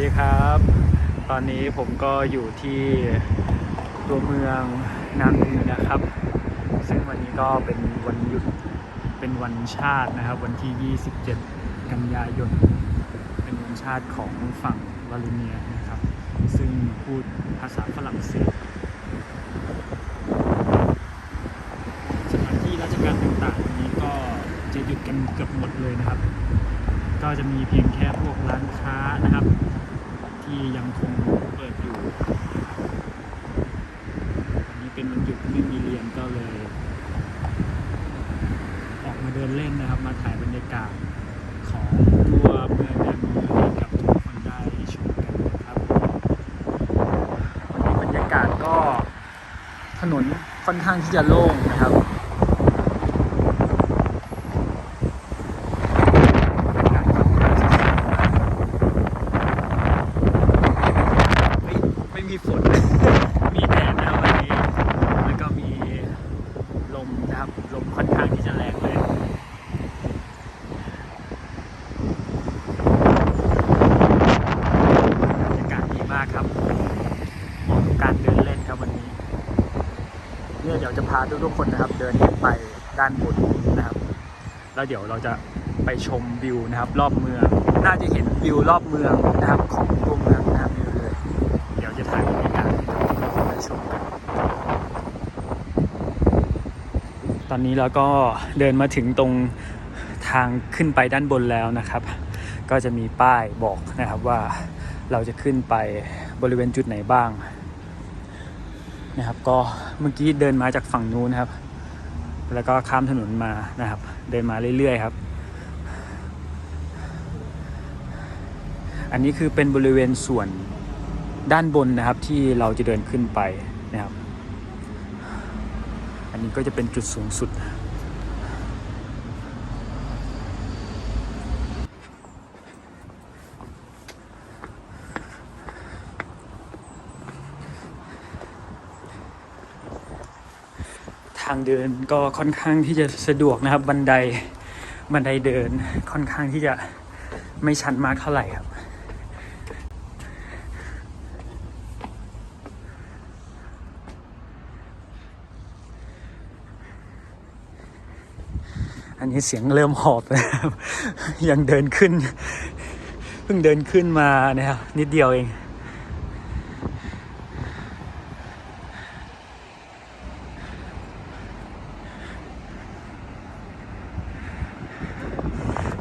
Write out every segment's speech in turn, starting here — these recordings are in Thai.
ดีครับ ตอนนี้ผมก็อยู่ที่ตัวเมืองนางมือนะครับ ซึ่งวันนี้ก็เป็นวันหยุดเป็นวันชาตินะครับ วันที่ 27 กันยายน เป็นวันชาติของฝั่งวาลูเนียนะครับ ซึ่งพูดภาษาฝรั่งเศสสถานที่ราชการต่างๆ นี้ก็จะหยุดกันเกือบหมดเลยนะครับ ก็จะมีเพียงแค่พวกร้านค้านะครับ ที่ยังคงเปิดอยู่วันนี้เป็นวันหยุดไม่มีเรียนก็เลย ออกมาเดินเล่นนะครับ มาถ่ายบรรยากาศของตัวเมืองนามีให้กับทุกคนได้ชมกันนะครับวันนี้บรรยากาศก็ถนนค่อนข้างที่จะโล่งนะครับ ไม่ไม่มีฝน มีแดดนะครับวันนี้ แล้วก็มีลมนะครับ ลมค่อนข้างที่จะแรงเลย บรรยากาศดีมากครับเหมาะกับการเดินเล่นครับวันนี้ เนี่ ยวจะพาทุกๆคนนะครับ เดินขึ้นไปด้านบนนะครับ แล้วเดี๋ยวเราจะไปชมวิวนะครับ รอบเมือง น่าจะเห็นวิวรอบเมืองนะครับของตัวเมืองนะครับเลย เดี๋ยวจะถ่ายบรรยากาศให้ทุกคนได้ชมกันตอนนี้เราก็เดินมาถึงตรงทางขึ้นไปด้านบนแล้วนะครับ ก็จะมีป้ายบอกนะครับว่าเราจะขึ้นไปบริเวณจุดไหนบ้าง นะครับ ก็เมื่อกี้เดินมาจากฝั่งนู้นนะครับ แล้วก็ข้ามถนนมานะครับ เดินมาเรื่อยๆครับ อันนี้คือเป็นบริเวณส่วนด้านบนนะครับที่เราจะเดินขึ้นไปนะครับ อันนี้ก็จะเป็นจุดสูงสุดางเดินก็ค่อนข้างที่จะสะดวกนะครับ บันไดบันไดเดินค่อนข้างที่จะไม่ชันมากเท่าไหร่ครับ อันนี้เสียงเริ่มหอบนะครับยังเดินขึ้น เพิ่งเดินขึ้นมานะครับนิดเดียวเอง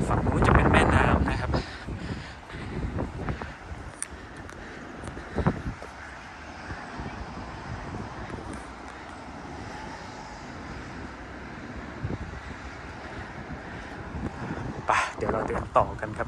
ฝั่งนู้นจะเป็นแม่น้ำนะครับ ไป เดี๋ยวเราเดินต่อกันครับ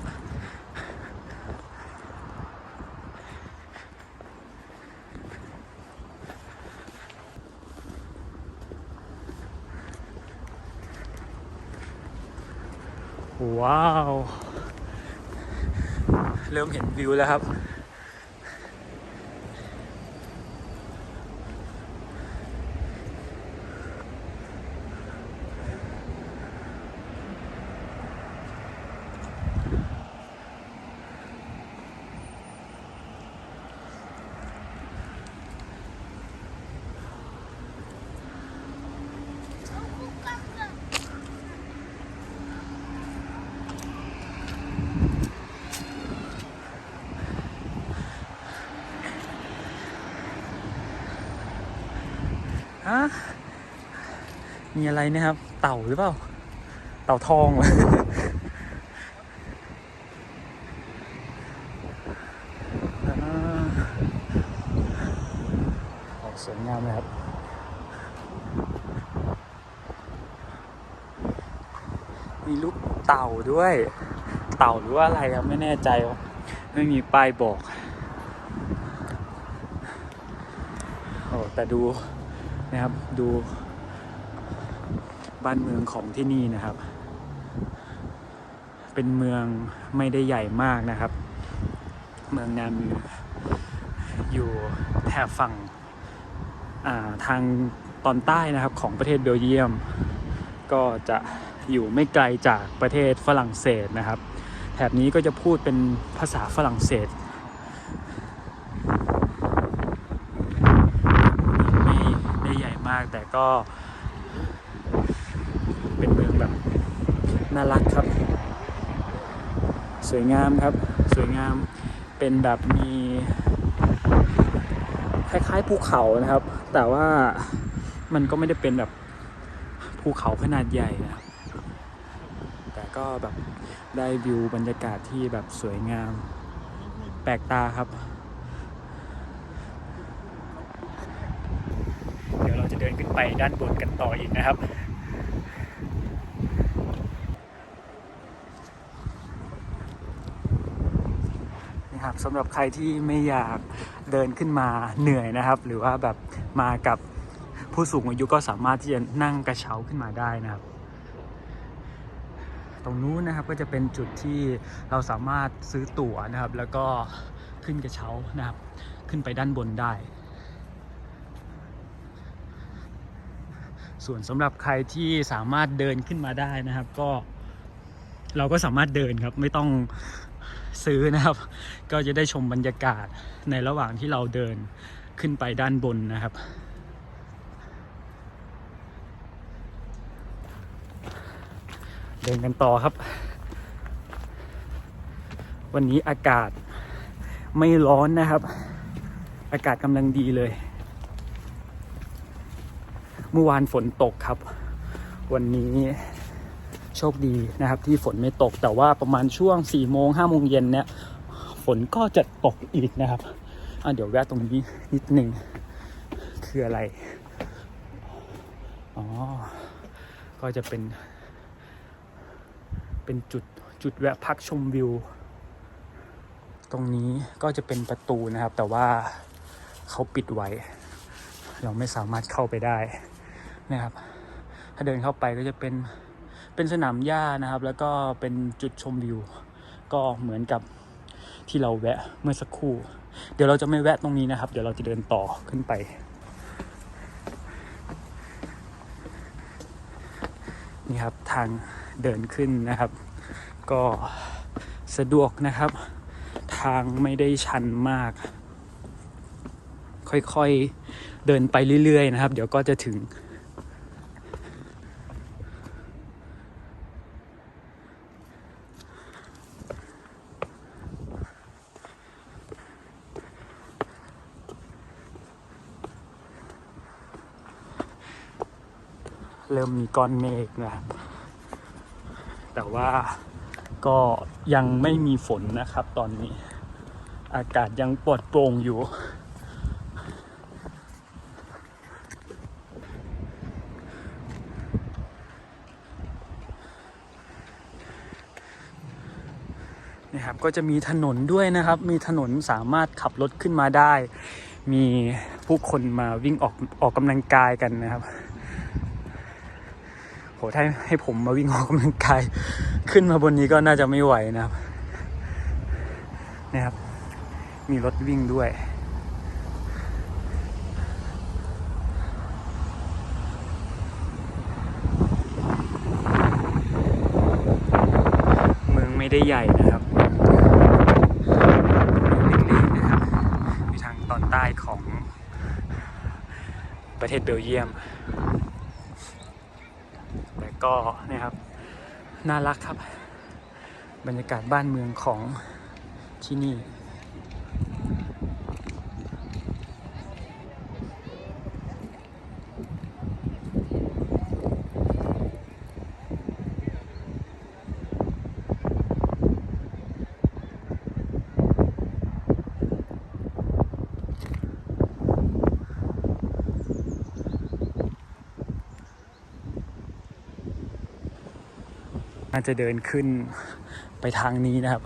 ว้าว เริ่มเห็นวิวแล้วครับ ฮะมีอะไรนะครับ เต่าหรือเปล่า เต่าทองเหรออสวยงามเลยครับมีรูปเต่าด้วย เต่าหรือว่าอะไรครับไม่แน่ใจ ไม่มีป้ายบอก โอ้แต่ดู นะครับ ดูบ้านเมืองของที่นี่นะครับ เป็นเมืองไม่ได้ใหญ่มากนะครับ เมืองนามืออยู่แถบฝั่งาทางตอนใต้นะครับของประเทศเบลเยียม ก็จะอยู่ไม่ไกลจากประเทศฝรั่งเศสนะครับ แถบนี้ก็จะพูดเป็นภาษาฝรั่งเศส แต่ ก็เป็นเมืองแบบน่ารักครับ สวยงามครับ สวยงามเป็นแบบมีคล้ายๆภูเขานะครับ แต่ว่ามันก็ไม่ได้เป็นแบบภูเขาขนาดใหญ่นะครับแต่ก็แบบได้วิวบรรยากาศที่แบบสวยงาม แปลกตาครับ เดี๋ยวเราจะเดินขึ้น ไปด้านบนกันต่ออีกนะครับ นี่ครับสำหรับใครที่ไม่อยากเดินขึ้นมาเหนื่อยนะครับ หรือว่าแบบมากับผู้สูงอายุก็สามารถที่จะนั่งกระเช้าขึ้นมาได้นะครับ ตรงนู้นนะครับก็จะเป็นจุดที่เราสามารถซื้อตั๋วนะครับ แล้วก็ขึ้นกระเช้านะครับ ขึ้นไปด้านบนได้ ส่วนสำหรับใครที่สามารถเดินขึ้นมาได้นะครับ ก็เราก็สามารถเดินครับ ไม่ต้องซื้อนะครับ ก็จะได้ชมบรรยากาศในระหว่างที่เราเดินขึ้นไปด้านบนนะครับเดินกันต่อครับ วันนี้อากาศไม่ร้อนนะครับ อากาศกำลังดีเลย เมื่อวานฝนตกครับ วันนี้โชคดีนะครับ ที่ฝนไม่ตกแต่ว่าประมาณช่วง4ี่โมงห้าโมงเย็นเนี่ยฝนก็จะตกอีกนะครับอะเดี๋ยวแวะตรงนี้นิดหนึ่งคืออะไร อ๋อ ก็จะเป็น เป็นจุดจุดแวะพักชมวิว ตรงนี้ก็จะเป็นประตูนะครับ แต่ว่าเขาปิดไว้ เราไม่สามารถเข้าไปได้ นะครับ ถ้าเดินเข้าไปก็จะเป็นเป็นสนามหญ้านะครับ แล้วก็เป็นจุดชมวิว ก็เหมือนกับที่เราแวะเมื่อสักครู่ เดี๋ยวเราจะไม่แวะตรงนี้นะครับ เดี๋ยวเราจะเดินต่อขึ้นไปนี่ครับทางเดินขึ้นนะครับ ก็สะดวกนะครับ ทางไม่ได้ชันมาก ค่อยๆเดินไปเรื่อยๆนะครับ เดี๋ยวก็จะถึง เริ่มมีก้อนเมฆนะครับแต่ว่าก็ยังไม่มีฝนนะครับ ตอนนี้ อากาศยังปลอดโปร่งอยู่ นี่ครับก็จะมีถนนด้วยนะครับ มีถนนสามารถขับรถขึ้นมาได้ มีผู้คนมาวิ่งออกออกกำลังกายกันนะครับ โหถ้าให้ผมมาวิ่งออกกำลังกายขึ้นมาบนนี้ก็น่าจะไม่ไหวนะครับนะครับ มีรถวิ่งด้วย เมืองไม่ได้ใหญ่นะครับเล็กๆนะครับอยู่ทางตอนใต้ของประเทศเบลเยียม ก็เนี่ยครับ น่ารักครับ บรรยากาศบ้านเมืองของที่นี่าจะเดินขึ้นไปทางนี้นะครับ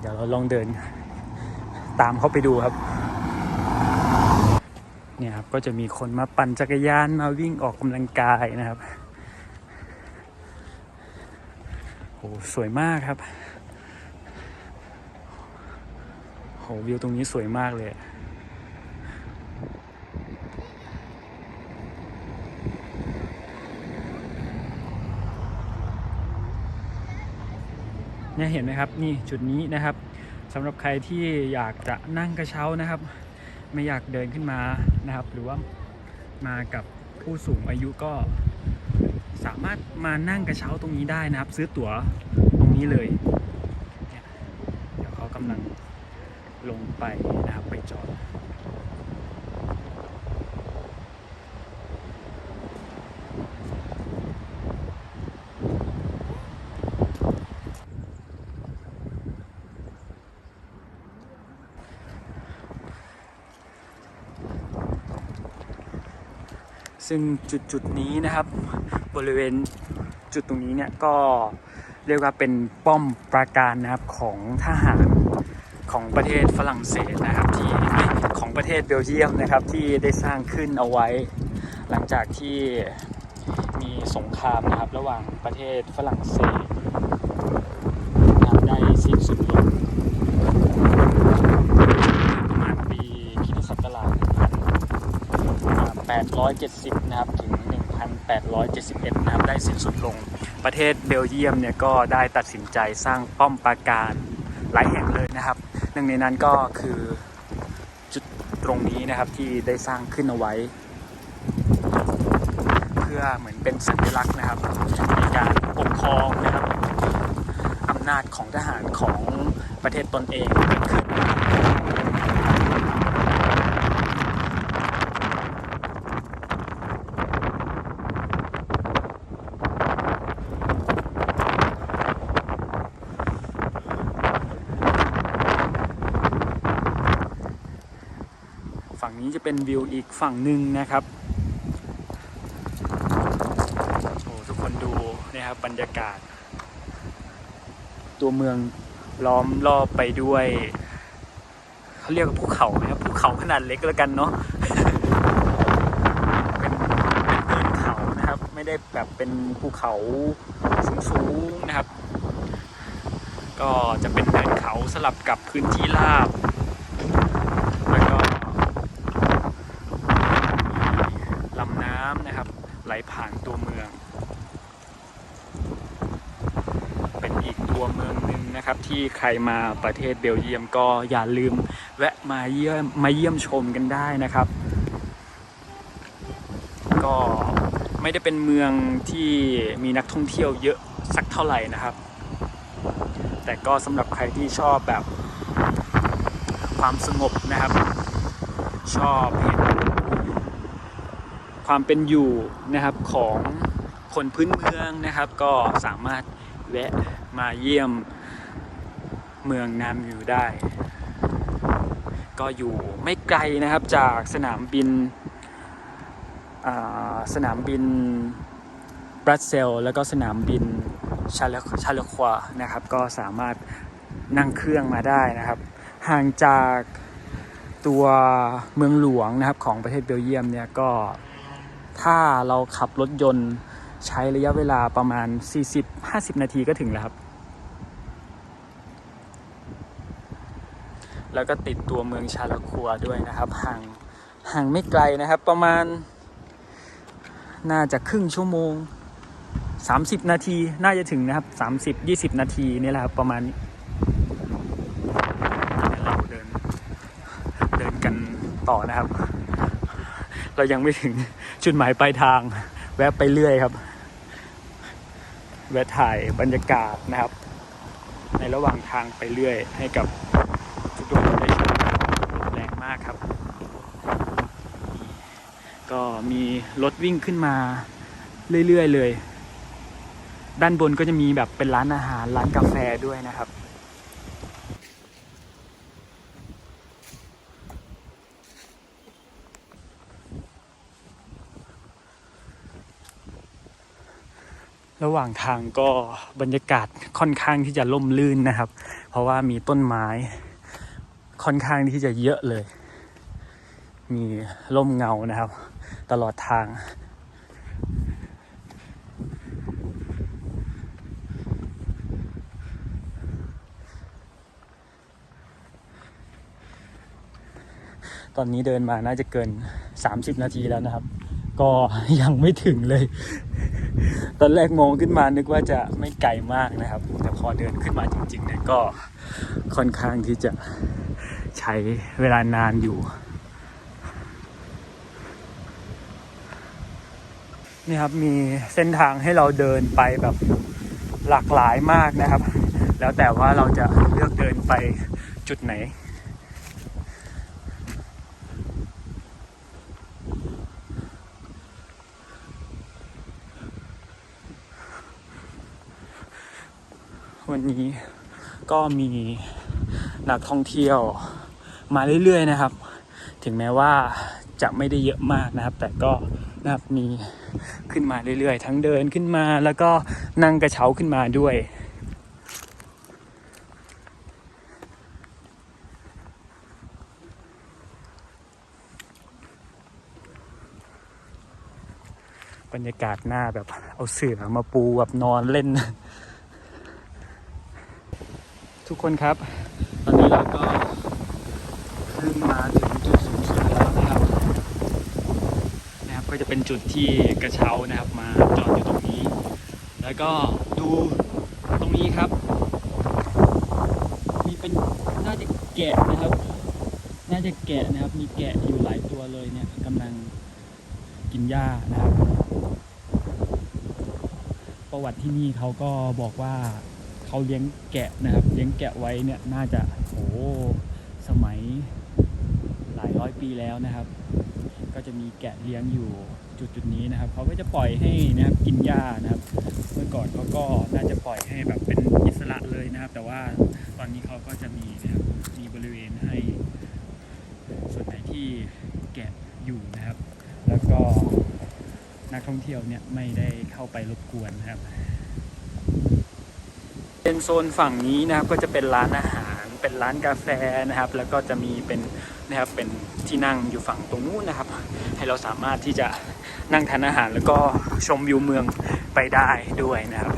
เดี๋ยวเราลองเดินตามเขาไปดูครับ เนี่ยครับก็จะมีคนมาปั่นจักรยานมาวิ่งออกกำลังกายนะครับโหสวยมากครับโหวิวตรงนี้สวยมากเลย เนี่ยเห็นไหมครับนี่จุดนี้นะครับสำหรับใครที่อยากจะนั่งกระเช้านะครับ ไม่อยากเดินขึ้นมานะครับ หรือว่ามากับผู้สูงอายุก็สามารถมานั่งกระเช้าตรงนี้ได้นะครับ ซื้อตั๋วตรงนี้เลยเนี่ยเดี๋ยวเขากำลังลงไปนะครับไปจอด ซึ่งจุดจุดนี้นะครับ บริเวณจุดตรงนี้เนี่ยก็เรียกว่าเป็นป้อมปราการนะครับของทหารของประเทศฝรั่งเศสนะครับที่ของประเทศเบลเยียมนะครับที่ได้สร้างขึ้นเอาไว้ หลังจากที่มีสงครามนะครับระหว่างประเทศฝรั่งเศสนะครับได้สิ้นสุดลงประมาณปีคริสตศักราช 870 นะครับ ถึง 1871 นะครับ ได้สิ้นสุดลง ประเทศเบลเยียมเนี่ยก็ได้ตัดสินใจสร้างป้อมปราการหลายแห่งเลยนะครับ หนึ่งในนั้นก็คือจุดตรงนี้นะครับที่ได้สร้างขึ้นเอาไว้ เพื่อเหมือนเป็นสัญลักษณ์นะครับในการปกครองนะครับอำนาจของทหารของประเทศตนเองเกิดขึ้น ฝั่งนี้จะเป็นวิวอีกฝั่งหนึ่งนะครับโอ้ทุกคนดูนะครับบรรยากาศ ตัวเมืองล้อมรอบไปด้วยเขาเรียกว่าภูเขานะครับภูเขาขนาดเล็กแล้วกันเนาะเป็นเป็นเนินเขานะครับ ไม่ได้แบบเป็นภูเขาสูงๆนะครับ ก็จะเป็นเนินเขาสลับกับพื้นที่ราบ แล้วก็ลำน้ำนะครับ ไหลผ่านตัวเมือง เป็นอีก ตัวเมืองหนึ่งนะครับ ที่ใครมาประเทศเบลเยียมก็อย่าลืมแวะมาเยี่ยมมาเยี่ยมชมกันได้นะครับ ก็ไม่ได้เป็นเมืองที่มีนักท่องเที่ยวเยอะสักเท่าไหร่นะครับ แต่ก็สำหรับใครที่ชอบแบบความสงบนะครับ ชอบเห็นความเป็นอยู่นะครับของคนพื้นเมืองนะครับ ก็สามารถแวะ มาเยี่ยมเมืองนามอยู่ได้ ก็อยู่ไม่ไกลนะครับจากสนามบินสนามบินบรัสเซลแล้วก็สนามบินชาเลชาเลควานะครับ ก็สามารถนั่งเครื่องมาได้นะครับ ห่างจากตัวเมืองหลวงนะครับของประเทศเบลเยียมเนี่ยก็ถ้าเราขับรถยนต์ใช้ระยะเวลาประมาณ 40-50 นาทีก็ถึงแล้วครับ แล้วก็ติดตัวเมืองชาลาคัวด้วยนะครับ ห่างห่างไม่ไกลนะครับ ประมาณ น่าจะครึ่งชั่วโมง 30 นาทีน่าจะถึงนะครับ 30-20 นาทีนี่แหละครับประมาณนี้เราเดินเดินกันต่อนะครับ เรายังไม่ถึงจุดหมายปลายทาง แวะไปเรื่อยครับ แวะถ่ายบรรยากาศนะครับ ในระหว่างทางไปเรื่อยให้กับทุกๆคนได้ชมลมแรงมากครับ ก็ มีรถวิ่งขึ้นมาเรื่อยๆเลย ด้านบนก็จะมีแบบเป็นร้านอาหารร้านกาแฟด้วยนะครับระหว่างทางก็บรรยากาศค่อนข้างที่จะล่มลื่นนะครับ เพราะว่ามีต้นไม้ค่อนข้างที่จะเยอะเลย มีร่มเงานะครับ ตลอดทาง ตอนนี้เดินมาน่าจะเกิน 30 นาทีแล้วนะครับ ก็ยังไม่ถึงเลย ตอนแรกมองขึ้นมานึกว่าจะไม่ไกลมากนะครับ แต่พอเดินขึ้นมาจริงๆเนี่ยก็ค่อนข้างที่จะใช้เวลานานอยู่ นี่ครับมีเส้นทางให้เราเดินไปแบบหลากหลายมากนะครับ แล้วแต่ว่าเราจะเลือกเดินไปจุดไหน วันนี้ก็มีนักท่องเที่ยวมาเรื่อยๆนะครับ ถึงแม้ว่าจะไม่ได้เยอะมากนะครับ แต่ก็นะครับมี ขึ้นมาเรื่อยๆ ทั้งเดินขึ้นมาแล้วก็นั่งกระเช้าขึ้นมาด้วยบรรยากาศหน้าแบบเอาเสื่อมาปูแบบนอนเล่น ทุกคนครับ ตอนนี้เราก็ขึ้นมาถึงสุดแล้วนะครับ นะครับ ก็จะเป็นจุดที่กระเช้านะครับมาจอดอยู่ตรงนี้ แล้วก็ดูตรงนี้ครับ มีเป็นน่าจะแกะนะครับ น่าจะแกะนะครับ มีแกะอยู่หลายตัวเลยเนี่ยกำลังกินหญ้านะครับ ประวัติที่นี่เขาก็บอกว่าเขาเลี้ยงแกะนะครับ เลี้ยงแกะไว้เนี่ยน่าจะโอ้สมัยหลายร้อยปีแล้วนะครับ ก็จะมีแกะเลี้ยงอยู่จุดจุดนี้นะครับเขาก็จะปล่อยให้นะครับกินหญ้านะครับ เมื่อก่อนเขาก็น่าจะปล่อยให้แบบเป็นอิสระเลยนะครับ แต่ว่าตอนนี้เขาก็จะมีนะครับมีบริเวณให้ ส่วนไหนที่แกะอยู่นะครับ แล้วก็นักท่องเที่ยวเนี่ยไม่ได้เข้าไปรบกวนนะครับ เป็นโซนฝั่งนี้นะครับก็จะเป็นร้านอาหาร เป็นร้านกาแฟนะครับ แล้วก็จะมีเป็นนะครับเป็น ที่นั่งอยู่ฝั่งตรงนู้นนะครับ ให้เราสามารถที่จะนั่งทานอาหารแล้วก็ชมวิวเมืองไปได้ด้วยนะครับ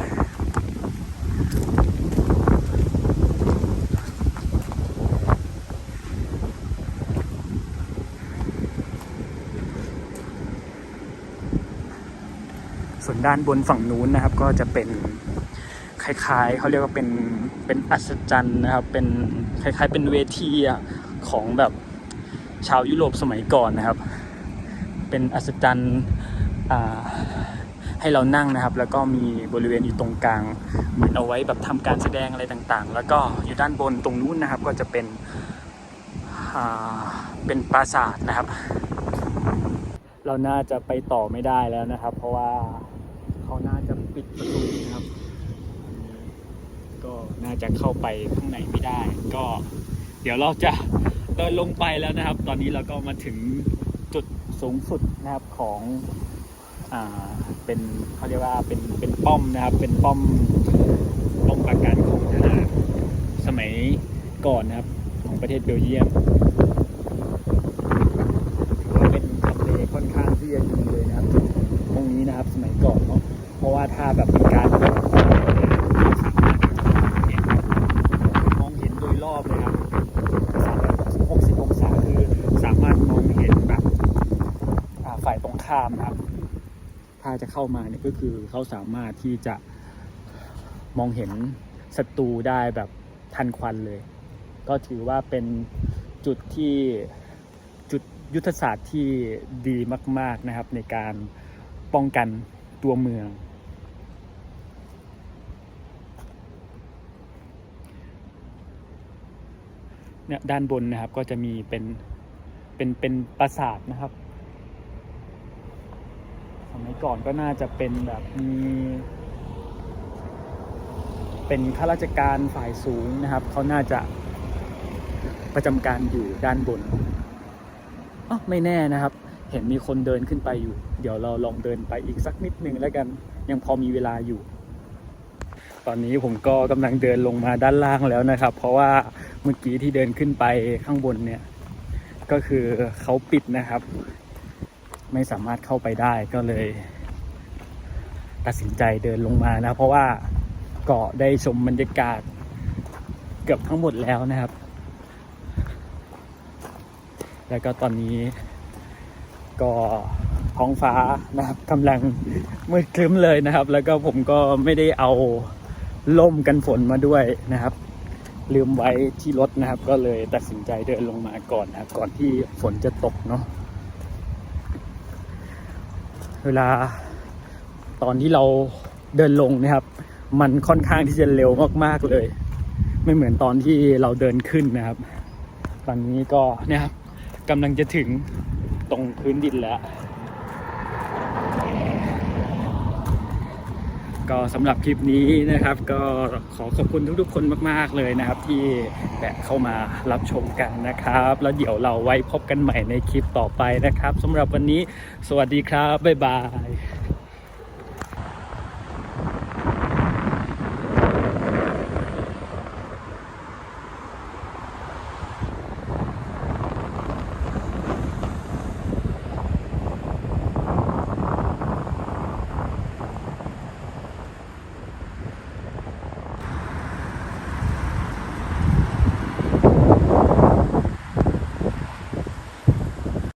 ส่วนด้านบนฝั่งนู้นนะครับก็จะเป็นคล้ายๆเขาเรียกว่าเป็นเป็นอัศจรรย์นะครับ เป็นคล้ายๆเป็นเวทีของแบบ ชาวยุโรปสมัยก่อนนะครับ เป็นอัศจรรย์ให้เรานั่งนะครับ แล้วก็มีบริเวณอยู่ตรงกลางเหมือนเอาไว้แบบทำการแสดงอะไรต่างๆ แล้วก็อยู่ด้านบนตรงนู้นนะครับ ก็จะเป็นเป็นปราสาทนะครับ เราน่าจะไปต่อไม่ได้แล้วนะครับ เพราะว่าเขาน่าจะปิดประตูนะครับ ก็น่าจะเข้าไปข้างในไม่ได้ ก็เดี๋ยวเราจะ เดินลงไปแล้วนะครับ ตอนนี้เราก็มาถึงจุดสูงสุดนะครับของอ่าเป็นเขาเรียกว่าเป็นเป็นป้อมนะครับ เป็นป้อมป้อมปราการของทหารสมัยก่อนนะครับ ของประเทศเบลเยียมเป็นทำเลค่อนข้างที่จะดีเลยนะครับ ตรงนี้นะครับสมัยก่อนเนาะเพราะว่าถ้าแบบมีการมองเห็นโดยรอบเลยครับ360องศาคือสามารถมองเห็นแบบอ่าฝ่ายตรงข้ามนะครับ ถ้าจะเข้ามาเนี่ยก็คือเขาสามารถที่จะมองเห็นศัตรูได้แบบทันควันเลย ก็ถือว่าเป็นจุดที่จุดยุทธศาสตร์ที่ดีมาก ๆนะครับ ในการป้องกันตัวเมือง เนี่ยด้านบนนะครับก็จะมีเป็นเป็นเป็นปราสาทนะครับ มัยก่อนก็น่าจะเป็นแบบมีเป็นข้าราชการฝ่ายสูงนะครับ เขาน่าจะประจำการอยู่ด้านบนอ๋อไม่แน่นะครับ เห็นมีคนเดินขึ้นไปอยู่ เดี๋ยวเราลองเดินไปอีกสักนิดหนึ่งแล้วกัน ยังพอมีเวลาอยู่ ตอนนี้ผมก็กำลังเดินลงมาด้านล่างแล้วนะครับ เพราะว่าเมื่อกี้ที่เดินขึ้นไปข้างบนเนี่ย ก็คือเขาปิดนะครับ ไม่สามารถเข้าไปได้ก็เลย ตัดสินใจเดินลงมานะ เพราะว่าเกาะได้ชมบรรยากาศเกือบทั้งหมดแล้วนะครับ แล้วก็ตอนนี้ก็ท้องฟ้านะครับกำลังมืดครึ้มเลยนะครับ แล้วก็ผมก็ไม่ได้เอาล่มกันฝนมาด้วยนะครับ ลืมไว้ที่รถนะครับ ก็เลยตัดสินใจเดินลงมาก่อนนะครับ ก่อนที่ฝนจะตกเนาะ เวลาตอนที่เราเดินลงนะครับ มันค่อนข้างที่จะเร็วมากๆเลย ไม่เหมือนตอนที่เราเดินขึ้นนะครับ ตอนนี้ก็เนี่ยครับกำลังจะถึงตรงพื้นดินแล้ว ก็สำหรับคลิปนี้นะครับ ก็ขอขอบคุณทุกๆคนมาก ๆ เลยนะครับ ที่แบะเข้ามารับชมกันนะครับ แล้วเดี๋ยวเราไว้พบกันใหม่ในคลิปต่อไปนะครับสำหรับวันนี้สวัสดีครับ บ๊ายบาย